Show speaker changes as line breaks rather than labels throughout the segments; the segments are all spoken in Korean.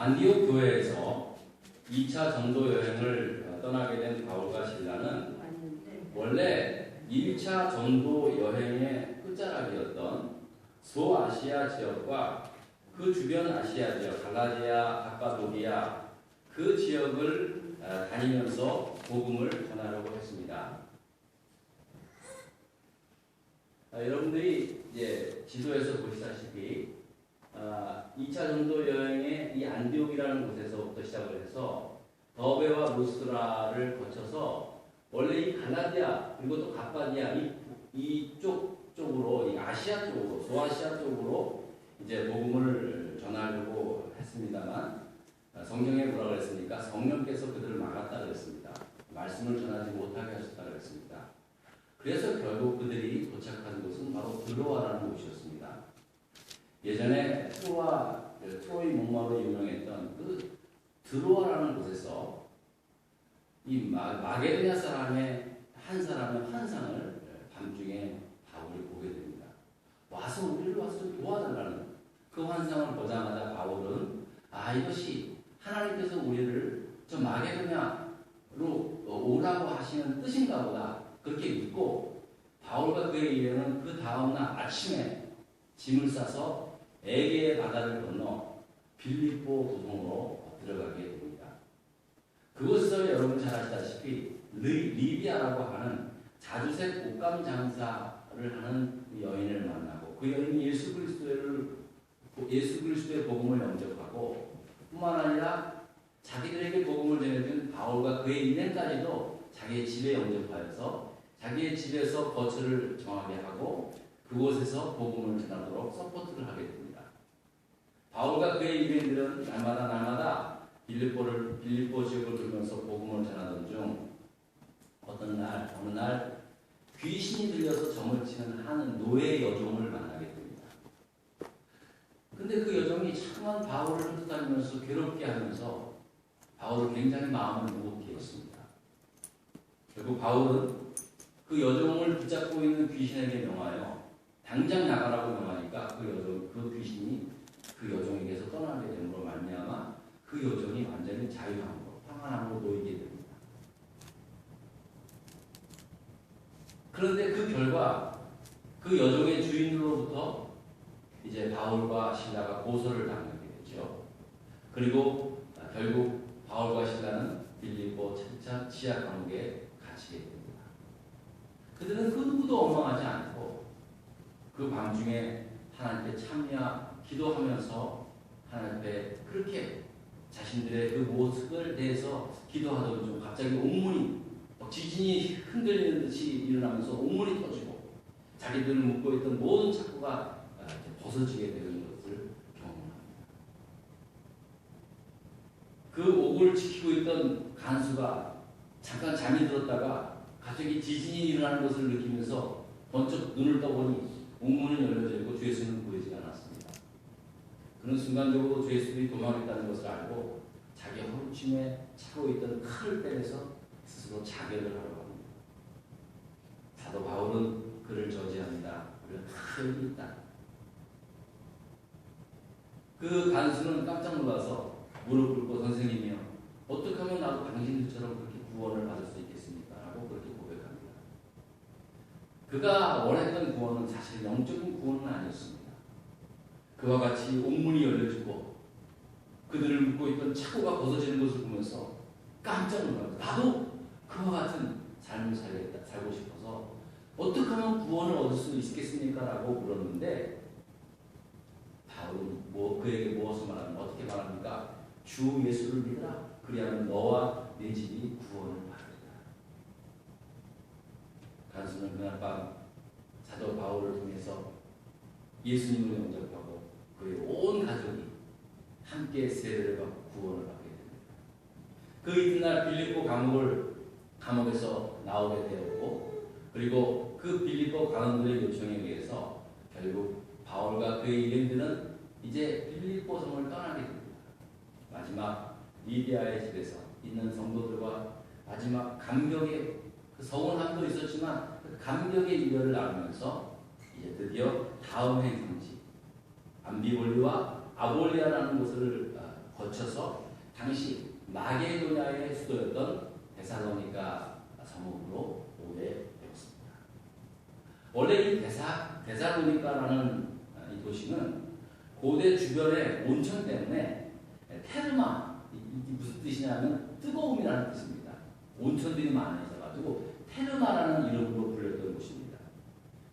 안디옥 교회에서 2차 전도 여행을 어, 떠나게 된 바울과 신라는 원래 1차 전도 여행의 끝자락이었던 소아시아 지역과 그 주변 아시아 지역, 갈라디아, 가파도기아 그 지역을 어, 다니면서 복음을 전하려고 했습니다. 아, 여러분들이 이제 지도에서 보시다시피 아, 2차 전도 여행의 이 안디옥이라는 곳에서부터 시작을 해서 더베와 루스라를 거쳐서 원래 이 갈라디아 그리고 또 가파디아 이 이쪽 쪽으로 이 아시아 쪽으로 소아시아 쪽으로 이제 복음을 전하려고 했습니다만 아, 성경에 뭐라 그랬습니까? 성령께서 그들을 막았다 그랬습니다. 말씀을 전하지 못하게 하셨다 그랬습니다. 그래서 결국 그들이 도착한 곳은 바로 드로아라는 곳이었습니다. 예전에 트로아 트로이 목마로 유명했던 그 드로아라는 곳에서 이 마, 마게도냐 사람의 한 사람의 환상을 밤중에 바울이 보게 됩니다. 와서 우리를 와서 좀 도와달라는 그 환상을 보자마자 바울은 아 이것이 하나님께서 우리를 저 마게도냐로 오라고 하시는 뜻인가 보다 그렇게 믿고 바울과 그의 일행은 그 다음날 아침에 짐을 싸서 에게의 바다를 건너 빌립보 도성으로 들어가게 됩니다. 그곳에서 여러분 잘 아시다시피 리, 리비아라고 하는 자주색 옷감 장사를 하는 여인을 만나고 그 여인이 예수 그리스도를 예수 그리스도의 복음을 영접하고 뿐만 아니라 자기들에게 복음을 전해준 바울과 그의 일행까지도 자기의 집에 영접하여서 자기의 집에서 거처를 정하게 하고 그곳에서 복음을 전하도록 서포트를 하게 됩니다. 바울과 그의 일행들은 날마다 날마다 빌립보를 빌립보 지역을 돌면서 복음을 전하던 중 어떤 날 어느 날 귀신이 들려서 점을 치는 한 노예 여종을 만나게 됩니다. 근데 그 여종이 참만 바울을 흩어다니면서 괴롭게 하면서 바울을 굉장히 마음을 무겁게 했습니다. 결국 바울은 그 여종을 붙잡고 있는 귀신에게 명하여 당장 나가라고 명하니까 그 여종 그 귀신이 그 여종에게서 떠나게 됨으로 말미암아 그 여종이 완전히 자유함으로 평안함으로 놓이게 됩니다. 그런데 그 결과 그 여종의 주인으로부터 이제 바울과 신라가 고소를 당하게 되죠. 그리고 결국 바울과 신라는 빌립보 차차 지하 감옥에 갇히게 됩니다. 그들은 그 누구도 원망하지 않고 그 밤중에 하나님께 참여 기도하면서 하나님께 그렇게 자신들의 그 모습을 대해서 기도하던 중 갑자기 온문이 지진이 흔들리는 듯이 일어나면서 온문이 터지고 자기들을 묶고 있던 모든 착고가 벗어지게 되는 것을 경험합니다. 그 옥을 지키고 있던 간수가 잠깐 잠이 들었다가 갑자기 지진이 일어나는 것을 느끼면서 번쩍 눈을 떠보니 옥문은 열려져 있고 주 예수는 보이지가 않았습니다. 그는 순간적으로 주 예수님이 도망했다는 것을 알고 자기 허리춤에 차고 있던 칼을 빼내서 스스로 자결을 하려고 합니다. 사도 바울은 그를 저지합니다. 우리가 다 여기 있다. 그 간수는 깜짝 놀라서 무릎 꿇고 선생님이요. 어떻게 하면 나도 당신들처럼 그렇게 구원을 받을 수 있겠습니까? 라고 그렇게 고백합니다. 그가 원했던 구원은 사실 영적인 구원은 아니었습니다. 그와 같이 옥문이 열려지고 그들을 묶고 있던 착고가 벗어지는 것을 보면서 깜짝 놀라요. 나도 그와 같은 삶을 살겠다, 살고 싶어서 어떻게 하면 구원을 얻을 수 있겠습니까? 라고 물었는데 바울은 뭐 그에게 무엇을 말합니까? 어떻게 말합니까? 주 예수를 믿으라. 그리하면 너와 내 집이 구원을 받으리라. 간수는 그날 밤 사도 바울을 통해서 예수님을 영접하고 그의 온 가족이 함께 세례를 받고 구원을 받게 됩니다. 그 이튿날 빌립보 감옥을 감옥에서 나오게 되었고 그리고 그 빌립보 강원들의 요청에 의해서 결국 바울과 그의 일행들은 이제 빌립보 성을 떠나게 됩니다. 마지막 리비아의 집에서 있는 성도들과 마지막 감격의 그 서운함도 있었지만 그 감격의 이별을 나누면서 이제 드디어 다음 행성지 암비볼리와 아볼리아라는 곳을 거쳐서 당시 마게도냐의 수도였던 데살로니가 성읍으로 오게 되었습니다. 원래 이 데사, 데살로니카라는 이 도시는 고대 주변의 온천 때문에 테르마, 이 무슨 뜻이냐면 뜨거움이라는 뜻입니다. 온천들이 많아져가지고 테르마라는 이름으로 불렸던 곳입니다.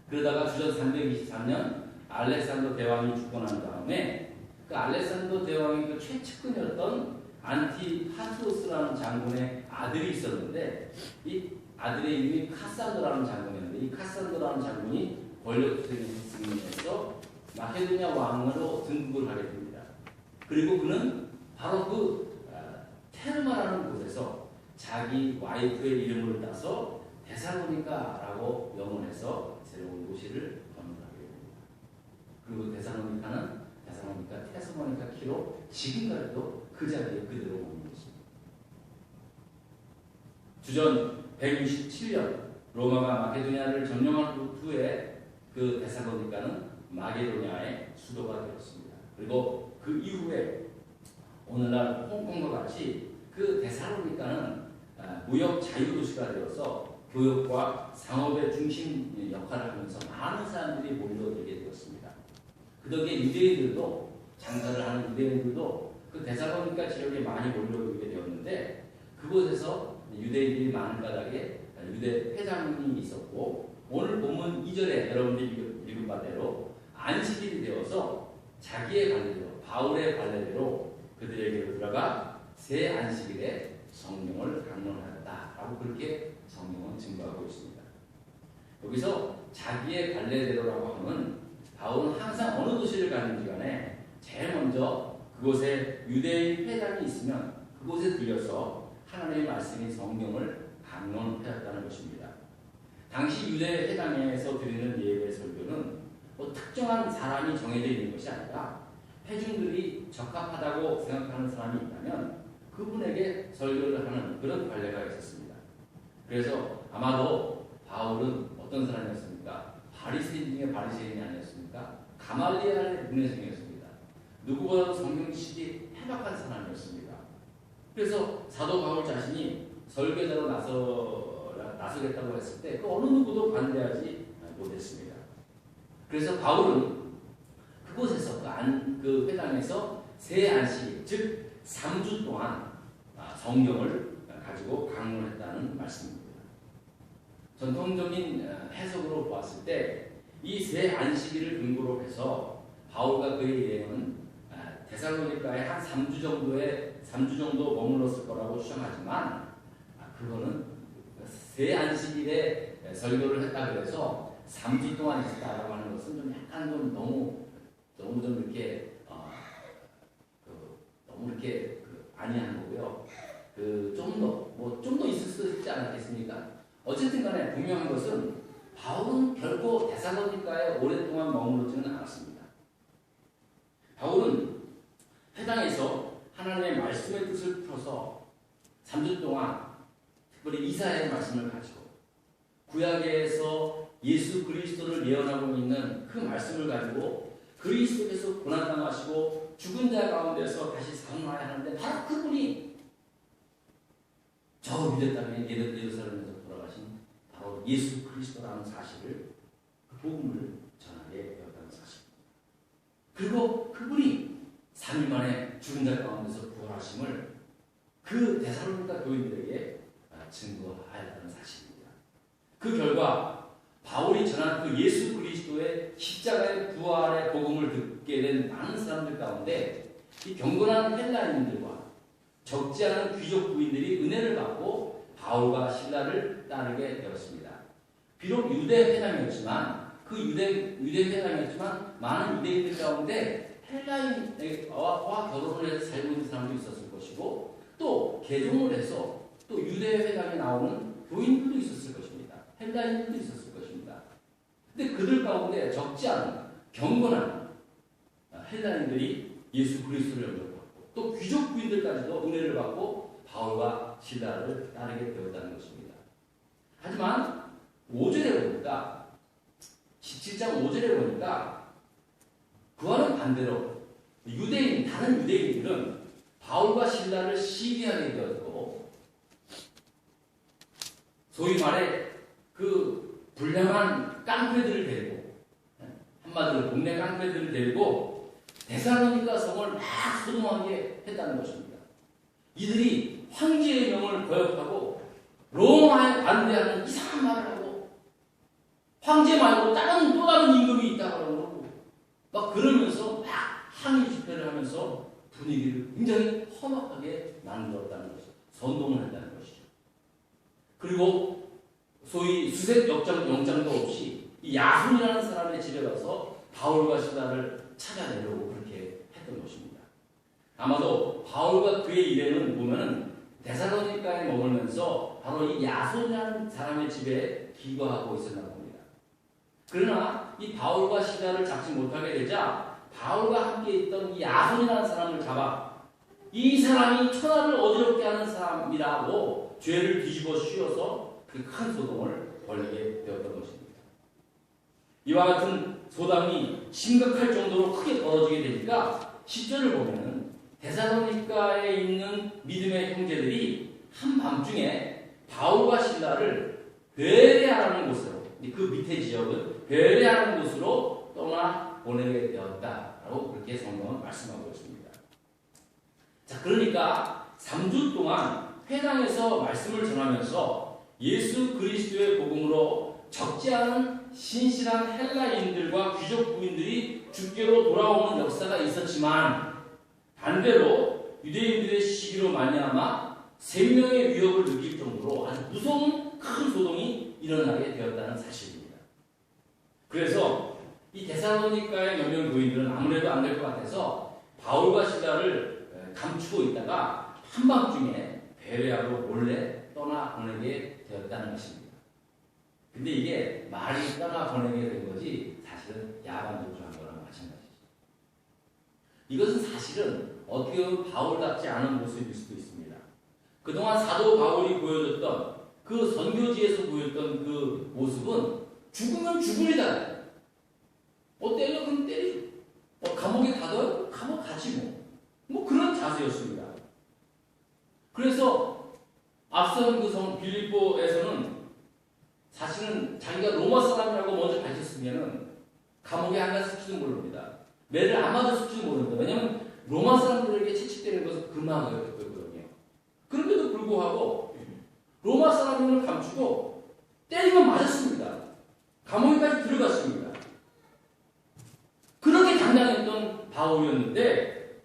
그러다가 주전 323년 알렉산더 대왕이 죽고 난 다음에 그 알렉산더 대왕의 그 최측근이었던 안티파트로스라는 장군의 아들이 있었는데 이 아들의 이름이 카산드라는 장군이었는데 이 카산드라는 장군이 권력투쟁에 승리해서 마케도니아 왕으로 등극을 하게 됩니다. 그리고 그는 바로 그 아, 테르마라는 곳에서 자기 와이프의 이름을 따서 데살로니카라고 영원해서 새로운 도시를. 그리고 데살로니카는 데살로니카 테스모니카 키로 지금까지도 그 자리에 그대로 머무르고 있습니다. 주전 167년 로마가 마케도니아를 점령한 후에 그 데살로니카는 마게도니아의 수도가 되었습니다. 그리고 그 이후에 오늘날 홍콩과 같이 그 데살로니카는 아, 무역 자유도시가 되어서 교육과 상업의 중심 역할을 하면서 많은 사람들이 몰려들게 되었습니다. 그 덕에 유대인들도 장사를 하는 유대인들도 그 데살로니카 지역에 많이 몰려오게 되었는데 그곳에서 유대인들이 많은 까닭에 유대 회장이 있었고 오늘 본문 2절에 여러분들이 읽은 바대로 안식일이 되어서 자기의 관례대로 바울의 관례대로 그들에게 들어가 새 안식일에 성령을 강론하였다라고 그렇게 성령은 증거하고 있습니다. 여기서 자기의 관례대로라고 하면 바울은 항상 어느 도시를 가는지 간에 제일 먼저 그곳에 유대인 회당이 있으면 그곳에 들려서 하나님의 말씀인 성경을 강론하였다는 것입니다. 당시 유대 회당에서 드리는 예배 설교는 뭐 특정한 사람이 정해져 있는 것이 아니라 회중들이 적합하다고 생각하는 사람이 있다면 그분에게 설교를 하는 그런 관례가 있었습니다. 그래서 아마도 바울은 어떤 사람이었습니까? 바리새인 중에 바리새인이 아니었습니까? 가말리엘의 문해생이었습니다. 누구보다도 성경 지식이 해박한 사람이었습니다. 그래서 사도 바울 자신이 설교자로 나서 나서겠다고 했을 때 그 어느 누구도 반대하지 못했습니다. 그래서 바울은 그곳에서 그, 안, 그 회당에서 새 안식 즉 3주 동안 아, 성경을 가지고 강론했다는 말씀입니다. 전통적인 어, 해석으로 보았을 때 이새 안식일을 근거로 해서 바울과 그의 여행은 아, 데살로니카에 한 3주 정도의 3주 정도 머물렀을 거라고 추정하지만 아, 그거는 새 안식일에 설교를 했다 그래서 3주 동안 있었다라고 하는 것은 좀 약간 좀 너무 너무 좀 이렇게 어, 그, 너무 이렇게 그 아니한 거고요. 그 좀 더 뭐 좀 더 있을 수 있지 않았겠습니까? 어쨌든 간에 분명한 것은 바울은 결코 대사로니까에 오랫동안 머무르지는 않았습니다. 바울은 해당에서 하나님의 말씀의 뜻을 풀어서 3주 동안 특별히 이사의 말씀을 가지고 구약에서 예수 그리스도를 예언하고 있는 그 말씀을 가지고 그리스도께서 고난당하시고 죽은 자 가운데서 다시 살아나야 하는데 바로 그분이 저 땅에 예루살렘에서 예수 그리스도라는 사실을 그 복음을 전하게 되었다는 사실입니다. 그리고 그분이 3일 만에 죽은 자 가운데서 부활하심을 그 대사로니까 교인들에게 증거하였다는 사실입니다. 그 결과 바울이 전한 그 예수 그리스도의 십자가의 부활의 복음을 듣게 된 많은 사람들 가운데 이 경건한 헬라인들과 적지 않은 귀족 부인들이 은혜를 받고 바울과 신라를 따르게 되었습니다. 비록 유대 회당이었지만 그 유대 유대 회당이었지만 많은 유대인들 가운데 헬라인과 결혼을 해서 살고 있는 사람도 있었을 것이고 또 개종을 해서 또 유대 회당에 나오는 교인들도 있었을 것입니다. 헬라인들도 있었을 것입니다. 근데 그들 가운데 적지 않은 경건한 헬라인들이 예수 그리스도를 영접받고 또 귀족 부인들까지도 은혜를 받고 바울과 신라를 따르게 되었다는 것입니다. 하지만 5절에 보니까 17장 5절에 보니까 그와는 반대로 유대인 다른 유대인들은 바울과 신라를 시기하게 되었고 소위 말해 그 불량한 깡패들을 데리고 한마디로 동네 깡패들을 데리고 대사로니까 성을 막 소동하게 했다는 것입니다. 이들이 황제의 명을 거역하고 로마에 반대하는 이상한 말을 황제 말고 다른 또 다른 임금이 있다고 그러고 막 그러면서 막 항의 집회를 하면서 분위기를 굉장히 험악하게 만들었다는 것이죠. 선동을 한다는 것이죠. 그리고 소위 수색 영장, 영장도 없이 이 야손이라는 사람의 집에 가서 바울과 신라를 찾아내려고 그렇게 했던 것입니다. 아마도 바울과 그의 일에는 보면은 데살로니카에 머물면서 바로 이 야손이라는 사람의 집에 기거하고 있었나. 그러나 이 바울과 신라를 잡지 못하게 되자 바울과 함께 있던 이 야손이라는 사람을 잡아 이 사람이 천하를 어지럽게 하는 사람이라고 죄를 뒤집어 씌워서 그 큰 소동을 벌이게 되었던 것입니다. 이와 같은 소담이 심각할 정도로 크게 벌어지게 되니까 10절을 보면은 데살로니카에 있는 믿음의 형제들이 한밤중에 바울과 신라를 베레아라는 곳으로 그 밑에 지역은 베레아라는 곳으로 떠나 보내게 되었다라고 그렇게 성경은 말씀하고 있습니다. 자, 그러니까 3주 동안 회당에서 말씀을 전하면서 예수 그리스도의 복음으로 적지 않은 신실한 헬라인들과 귀족 부인들이 주께로 돌아오는 역사가 있었지만 반대로 유대인들의 시기로 말미암아 생명의 위협을 느낄 정도로 아주 무서운 큰 소동이 일어나게 되었다는 사실입니다. 그래서 이 데살로니카의 몇몇 교인들은 아무래도 안 될 것 같아서 바울과 시다를 감추고 있다가 한밤중에 베레아로 몰래 떠나 보내게 되었다는 것입니다. 근데 이게 말이 떠나 보내게 된 거지 사실은 야반적으로 한 거랑 마찬가지죠. 이것은 사실은 어떻게 보면 바울답지 않은 모습일 수도 있습니다. 그동안 사도 바울이 보여줬던 그 선교지에서 보였던 그 모습은 죽으면 죽으리다. 어 때려 그럼 때리. 어 감옥에 가둬요? 감옥 가지 뭐. 뭐 그런 자세였습니다. 그래서 앞선 그 성 빌립보에서는 사실은 자기가 로마 사람이라고 먼저 밝혔으면은 감옥에 안 갔을지도 모릅니다. 매를 안 맞았을지도 모릅니다. 왜냐하면 로마 사람들에게 채찍대는 것은 금하였거든요. 그런데도 불구하고 로마 사람을 감추고 때리면 맞았습니다. 감옥에까지 들어갔습니다. 그렇게 당당했던 바울이었는데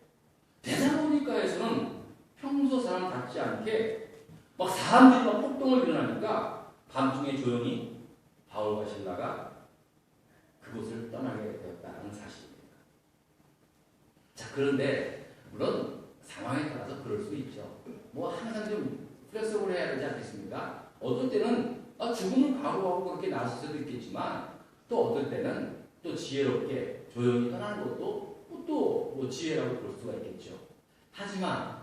대사로니카에서는 평소 사람 같지 않게 막 사람들이 막 폭동을 일어나니까 밤중에 조용히 바울과 신라가 그곳을 떠나게 되었다는 사실입니다. 자, 그런데 물론 상황에 따라서 그럴 수 있죠. 뭐 항상 좀 플렉서블 해야 되지 않겠습니까? 어떨 때는 아, 죽음을 각오하고 그렇게 나설 수도 있겠지만 또 어떨 때는 또 지혜롭게 조용히 떠나는 것도 또 뭐 지혜라고 볼 수가 있겠죠. 하지만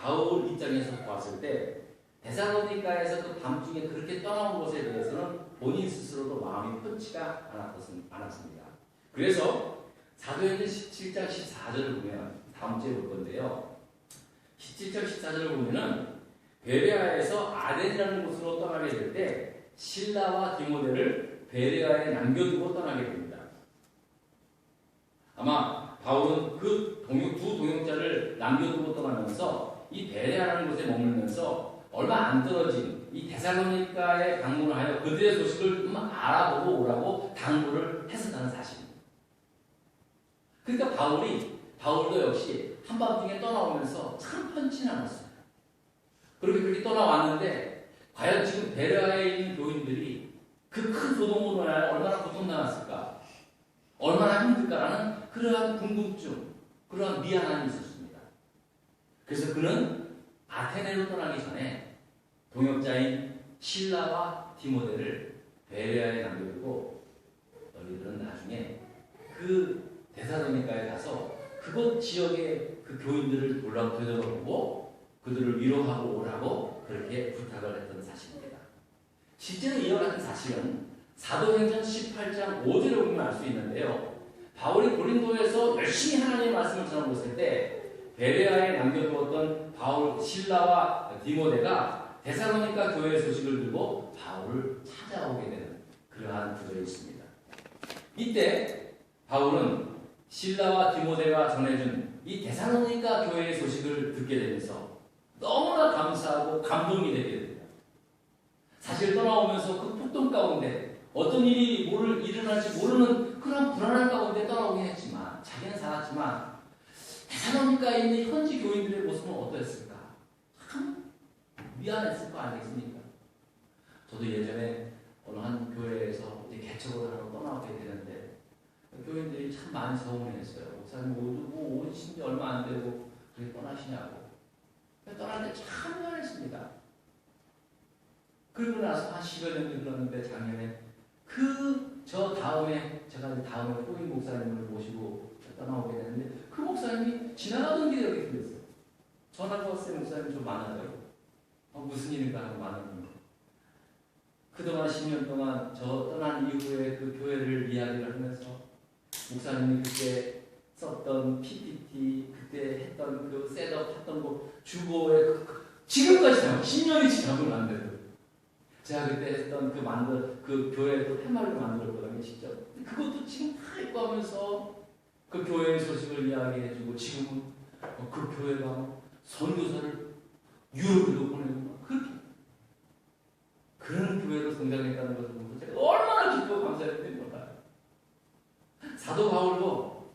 바울 입장에서 봤을 때 데살로니카에서 그 밤중에 그렇게 떠나온 것에 대해서는 본인 스스로도 마음이 편치가 않았습니다. 그래서 사도행전 17장 14절을 보면 다음 주에 볼 건데요. 17장 14절을 보면은 베레아에서 아덴이라는 곳으로 떠나게 될 때 신라와 디모데를 베레아에 남겨두고 떠나게 됩니다. 아마 바울은 그 동역, 두 동역자를 남겨두고 떠나면서 이 베레아라는 곳에 머물면서 얼마 안 떨어진 이 데살로니카에 방문을 하여 그들의 소식을 좀 알아보고 오라고 당부를 했었다는 사실입니다. 그러니까 바울이 바울도 역시 한밤중에 떠나오면서 참 편치 않았습니다. 그렇게 그렇게 떠나왔는데 과연 지금 베레아에 있는 교인들이 그 큰 소동으로 인하여 얼마나 고통당했을까? 얼마나 힘들까라는 그러한 궁금증, 그러한 미안함이 있었습니다. 그래서 그는 아테네로 떠나기 전에 동역자인 신라와 디모데를 베레아에 남겨두고 너희들은 나중에 그 대사로니까에 가서 그곳 지역의 그 교인들을 돌아 되돌아보고 그들을 위로하고 오라고 그렇게 부탁을 했던. 실제로 이와 같은 사실은 사도행전 18장 5절을 보면 알 수 있는데요. 바울이 고린도에서 열심히 하나님의 말씀을 전하고 있을 때 베레아에 남겨두었던 바울 신라와 디모데가 데살로니가 교회 소식을 들고 바울을 찾아오게 되는 그러한 구절이 있습니다. 이때 바울은 신라와 디모데가 전해준 이 데살로니가 교회의 소식을 듣게 되면서 너무나 감사하고 감동이 되게 됩니다. 사실 떠나오면서 그 폭동 가운데 어떤 일이 모를, 일어날지 모르는 그런 불안한 가운데 떠나오긴 했지만 자기는 살았지만 데살로니가에 있는 현지 교인들의 모습은 어떠했을까? 참 미안했을 거 아니겠습니까? 저도 예전에 어느 한 교회에서 이제 개척을 하러 떠나게 되는데 교인들이 참 많이 서운했어요. 목사님 모두 뭐 오신 지 얼마 안 되고 그렇게 떠나시냐고. 떠날 때 참 미안했습니다. 그리고 나서 한 10여 년이 흘렀는데 작년에 그 저 다음에 제가 다음에 호인 목사님을 모시고 떠나오게 되는데 그 목사님이 지나가던 길에 여기 들렸어요. 전화가 왔어요. 목사님 좀 많아요. 어, 무슨 일인가 하고 많았는데 그동안 10년 동안 저 떠난 이후에 그 교회를 이야기를 하면서 목사님이 그때 썼던 PPT 그때 했던 그 셋업 했던 거 주고의 그, 그, 지금까지 다 10년이 지나고 난데도 제가 그때 했던 그 만들 그 교회 또 팻말로 만들었거든요 직접 그것도 지금 다 읽고 하면서 그 교회의 소식을 이야기해주고 지금은 어, 그 교회가 선교사를 유럽으로 보내고 그렇게 그런 교회로 성장했다는 것을 보면서 제가 얼마나 기쁘고 감사했는지 몰라요. 사도 바울도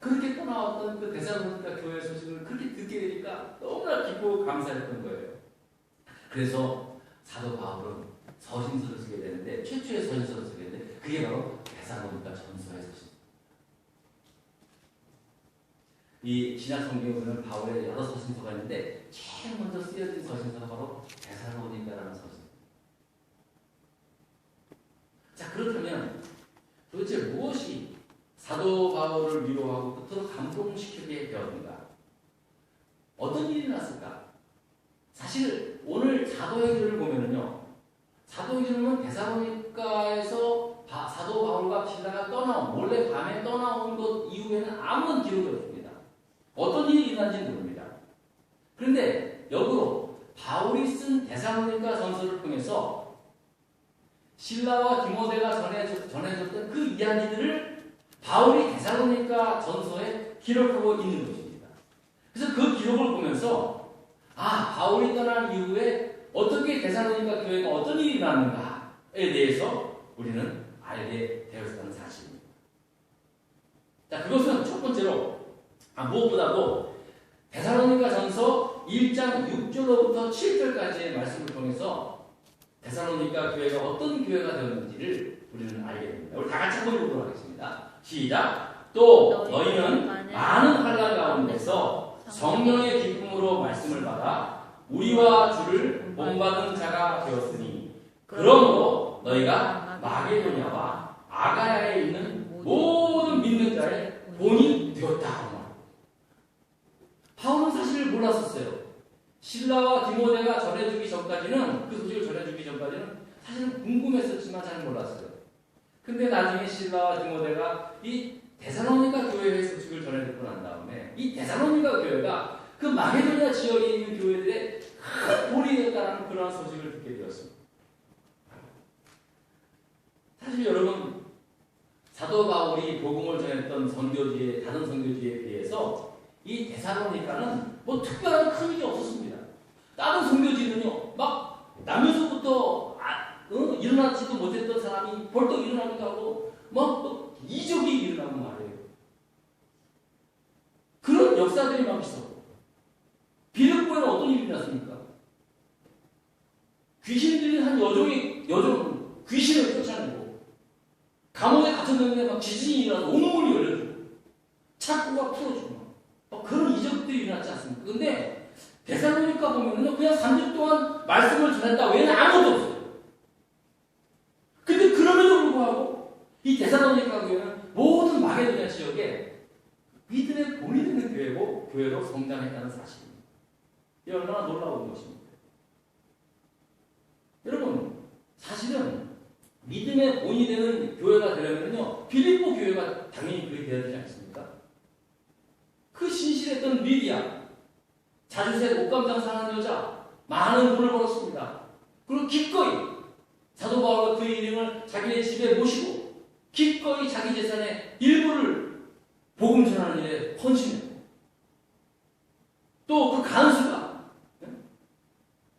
그렇게 떠나왔던 그 대사로니까 교회 소식을 그렇게 듣게 되니까 너무나 기쁘고 감사했던 거예요. 그래서 사도 바울은 서신서를 쓰게 되는데 최초의 서신서를 쓰게 되는데 그게 바로 대사로니까 전서의 서신. 이 신약 성경에 보면 바울의 여러 서신서가 있는데 제일 먼저 쓰여진 서신서가 바로 대사로니까라는 서신. 자 그렇다면 도대체 무엇이 사도 바울을 위로하고 끝으로 감동시키게 되었는가? 어떤 일이 났을까? 사실 오늘 사도행전을 보면은요, 사도행전은 데살로니가에서 사도 바울과 빌라가 떠나온 몰래 밤에 떠나온 것 이후에는 아무런 기록이 없습니다. 어떤 일이 일어난지 모릅니다. 그런데 역으로 바울이 쓴 데살로니가 전서를 통해서 신라와 디모데가 전해줬, 전해줬던 그 이야기들을 바울이 데살로니가 전서에 기록하고 있는 것입니다. 그래서 그 기록을 보면서 아 바울이 떠난 이후에 어떻게 데살로니가 교회가 어떤 일이 일어났는가에 대해서 우리는 알게 되었다는 사실입니다. 자 그것은 첫 번째로 아, 무엇보다도 데살로니가 전서 1장 6절로부터 7절까지의 말씀을 통해서 데살로니가 교회가 어떤 교회가 되었는지를 우리는 알게 됩니다. 우리 다 같이 한번 읽어보도록 하겠습니다. 시작. 또 너희는 많은 환란 가운데서 성령의 기쁨으로 말씀을 받아 우리와 주를 본받은 자가 되었으니 그러므로 너희가 마게도냐와 아가야에 있는 모든 믿는 자의 본이 되었다. 바울은 사실을 몰랐었어요. 신라와 디모데가 전해주기 전까지는 그 소식을 전해주기 전까지는 사실은 궁금했었지만 잘 몰랐어요. 근데 나중에 신라와 디모데가 이 데살로니가 교회의 소식을 전해 듣고 난 다음에 이 데살로니가 교회가 그 마게도냐 지역에 있는 교회들의 큰 볼이 되었다는 그런 소식을 듣게 되었습니다. 사실 여러분 사도 바울이 복음을 전했던 선교지의 다른 선교지에 비해서 이 데살로니가는 뭐 특별한 큰 일이 없었습니다. 다른 선교지는요 막 나면서부터 아, 어? 일어나지도 못했던 사람이 벌떡 일어나기도 하고 막 이적이 일어나고 말이에요. 그런 역사들이 막 있어. 비력보에는 어떤 일이 났습니까? 귀신 들린 한 여종이 여종 귀신을 쫓아내고 감옥에 갇혔는데 막 지진이 일어나서 온몸이 열려주고 창고가 풀어주고 막 그런 이적들이 일어났지 않습니까? 근데 대사로니까 보면은요 그냥 3주 동안 말씀을 전했다 외에는 아무것도 없어요. 근데 그럼에도 불구하고 이 대사로니까 교회는 모든 마게도냐 지역에 믿음의 본이 되는 교회고 교회로 성장했다는 사실입니다. 이 얼마나 놀라운 것입니까? 여러분 사실은 믿음의 본이 되는 교회가 되려면요 빌립보 교회가 당연히 그렇게 되어야 되지 않습니까? 그 신실했던 리디아 자주색 옷감장 사는 여자 많은 돈을 벌었습니다. 그리고 기꺼이 사도 바울과 그의 일행을 자기네 집에 모시고 기꺼이 자기 재산의 일부를 복음 전하는 일에 헌신했고 또 그 간수가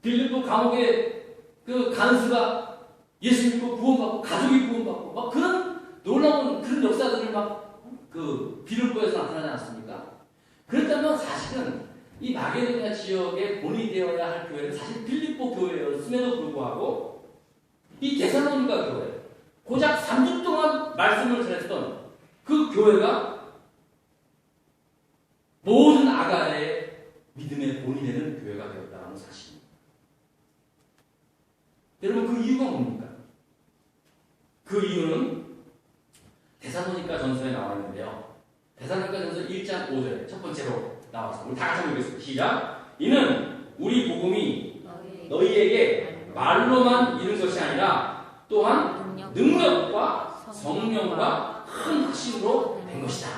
빌립보 감옥에 그 간수가 예수 믿고 구원받고 가족이 구원받고 막 그런 놀라운 그런 역사들을 막그 빌립보에서 나타나지 않습니까? 그렇다면 사실은 이 마게도냐 지역에 본이 되어야 할 교회는 사실 빌립보 교회였음에도 불구하고 이 데살로니가 교회 고작 3주 동안 말씀을 전했던 그 교회가 모든 아가의 믿음의 본이 되는 교회가 되었다는 사실입니다. 여러분 그 이유가 뭡니까? 그 이유는 데살로니가 전서에 나와 있는데요. 데살로니가 전서 1장 5절에 첫 번째로 나왔습니다. 우리 다 같이 보겠습니다. 시작. 이는 우리 복음이 너희에게 말로만 이른 것이 아니라 또한 능력과 성령과 큰 확신으로 된 것이다.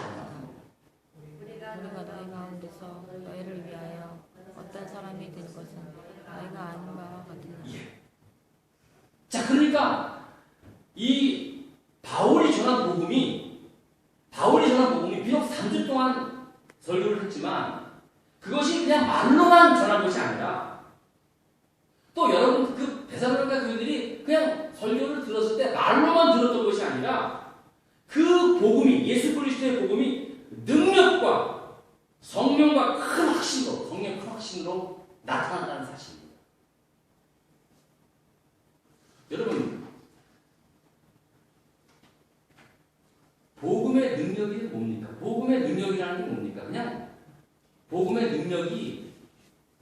우리가 너희 가운데서 너희를 위하여 어떤 사람이 된 것은 너희가 아는 바와 같으니
자, 그러니까 이 바울이 전한 복음이 바울이 전한 복음이 비록 3주 동안 설교를 했지만 그것이 그냥 말로만 전한 것이 아니라 또 여러분 그 베사로니가 교회들이 그냥 설교를 들었을 때 말로만 들었던 것이 아니라 그 복음이 예수 그리스도의 복음이 능력과 성령과 큰 확신으로 성령 큰 확신으로 나타난다는 사실입니다. 여러분 복음의 능력이 뭡니까? 복음의 능력이라는 게 뭡니까? 그냥 복음의 능력이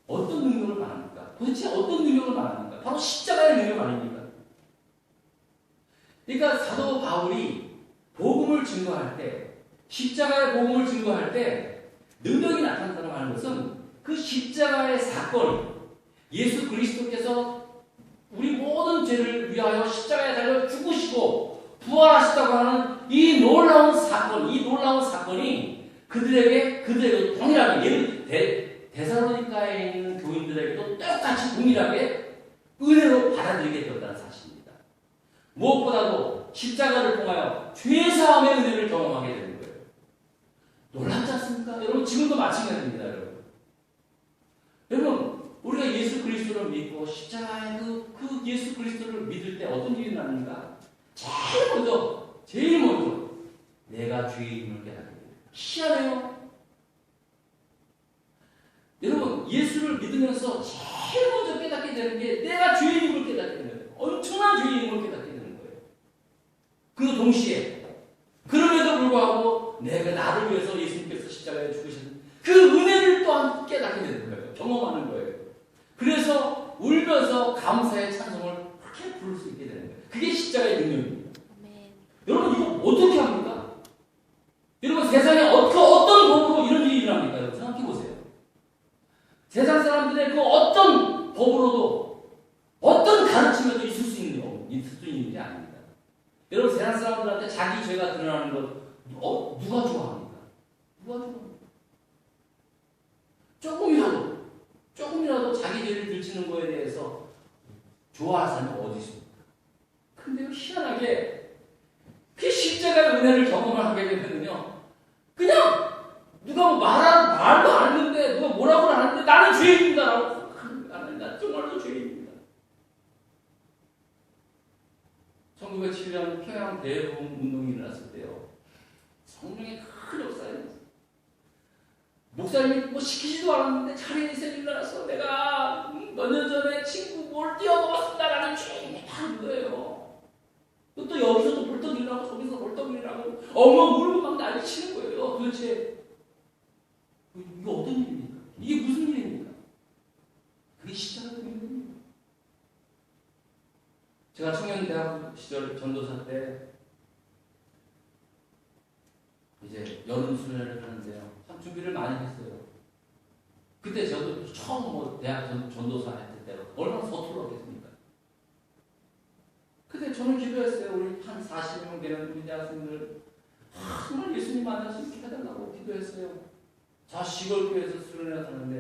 어떤 능력을 말합니까? 도대체 어떤 능력을 말합니까? 바로 십자가의 능력 아닙니까? 그러니까 사도 바울이 복음을 증거할 때, 십자가의 복음을 증거할 때 능력이 나타난다고 하는 것은 그 십자가의 사건이 예수 그리스도께서 우리 모든 죄를 위하여 십자가에 달려 죽으시고 부활하셨다고 하는 이 놀라운 사건, 이 놀라운 사건이 그들에게 그들에게 동일하게 예를 대, 데살로니카에 있는 교인들에게도 똑같이 동일하게 은혜로 받아들이게 되었다는 사실입니다. 무엇보다도 십자가를 통하여 죄 사함의 은혜를 경험하게 되는 거예요. 놀랍지 않습니까? 여러분 지금도 마찬가지입니다, 여러분. 여러분 우리가 예수 그리스도를 믿고 십자가의 그, 그 예수 그리스도를 믿을 때 어떤 일이 나는가? 제일 먼저, 제일 먼저 죄인임을 깨닫게 됩니다. 희한해요. 여러분 예수를 믿으면서 제일 먼저 깨닫게 되는 게 내가 죄인임을 깨닫게 되는 거예요. 엄청난 죄인임을 깨닫게 되는 거예요. 그 동시에 그럼에도 불구하고 내가 나를 위해서 예수님께서 십자가에 죽으신 그 은혜를 또한 깨닫게 되는 거예요. 경험하는 거예요. 그래서 울면서 감사의 찬송을 그렇게 부를 수 있게 되는 거예요. 그게 십자가의 능력입니다.
아멘.
여러분 이거 어떻게 합니까? 여러분 세상에 어떻게 어떤 법으로 이런 일이 일어납니까? 생각해 보세요. 세상 사람들의 그 어떤 법으로도 어떤 가르침에도 있을 수 있는 거 있을 수 있는 게 아닙니다. 여러분 세상 사람들한테 자기 죄가 드러나는 것 어, 누가 좋아합니까? 누가 좋아합니까? 조금이라도 조금이라도 자기 죄를 들치는 거에 대해서 좋아할 사람이 어디 있습니까? 근데요 희한하게 그 십자가의 은혜를 경험을 하게 되면요 그냥 누가 뭐 말한 말도 안 했는데 누가 뭐라고 안 했는데 나는 죄인이다라고 나는 나 정말로 죄인입니다. 1907년 평양 대부흥 운동이 일어났을 때요 성령의 큰 역사였어요. 목사님이 뭐 시키지도 않았는데 차례에서 일어나서 내가 몇 년 전에 친구 뭘 뛰어넘었습니다 라는 죄인이 한 거예요. 또 여기서도 벌떡 일어나고 저기서 벌떡 일어나고 울고 막 난리 치는 거예요. 도대체 이거 어떤 일입니까? 이게 무슨 일입니까? 그게 십자가의 일입니다. 제가 청년대학 시절 전도사 때 이제 여름 수련을 하는데요. 참 준비를 많이 했어요. 그때 저도 처음 뭐 대학 전, 전도사 했을 때 얼마나 서툴렀겠습니까? 근데 저는 기도했어요. 우리 한 40명 되는 대학생들 아, 정말 예수님 만날 수 있게 해달라고 기도했어요. 자 시골교회에서 수련회 가는데